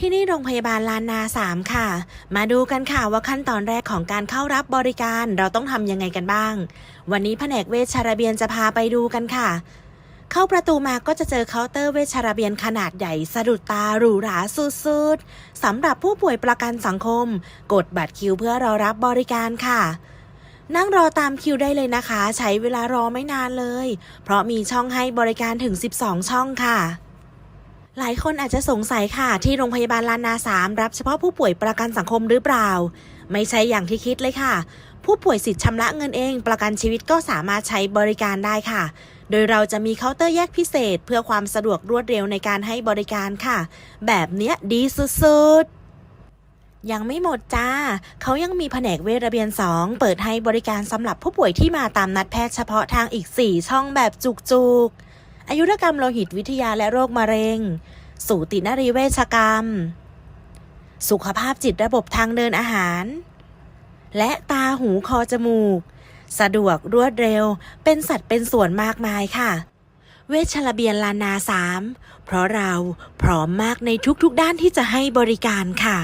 ที่นี่โรงพยาบาลลานนาสามค่ะ มาดูกันค่ะว่าขั้นตอนแรกของการเข้ารับบริการเราต้องทำยังไงกันบ้าง วันนี้แผนกเวชระเบียนจะพาไปดูกันค่ะ เข้าประตูมาก็จะเจอเคาน์เตอร์เวชระเบียนขนาดใหญ่สะดุดตาหรูหราสุดๆสำหรับผู้ป่วยประกันสังคม กดบัตรคิวเพื่อรอรับบริการค่ะนั่งรอตามคิวได้เลยนะคะ ใช้เวลารอไม่นานเลย เพราะมีช่องให้บริการถึง 12 ช่องค่ะ หลายคนอาจจะสงสัยค่ะ ที่โรงพยาบาลลานนาสามรับเฉพาะผู้ป่วยประกันสังคมหรือเปล่า ไม่ใช่อย่างที่คิดเลยค่ะ ผู้ป่วยสิทธิ์ชำระเงินเอง ประกันชีวิตก็สามารถใช้บริการได้ค่ะ โดยเราจะมีเคาน์เตอร์แยกพิเศษ เพื่อความสะดวกรวดเร็วในการให้บริการค่ะ แบบเนี้ยดีสุดๆยังไม่หมดจ้า เขายังมีแผนกเวชระเบียน 2 เปิดให้บริการสำหรับผู้ป่วยที่มาตามนัดแพทย์เฉพาะทางอีก 4 ช่องแบบจุกๆ อายุรกรรมโลหิตวิทยาและโรคมะเร็ง สูตินรีเวชกรรม สุขภาพจิตระบบทางเดินอาหาร และตาหูคอจมูก สะดวกรวดเร็ว เป็นสัตว์เป็นส่วนมากมายค่ะ เวชระเบียนลานาสามเพราะเราพร้อมมากในทุกๆด้านที่จะให้บริการค่ะ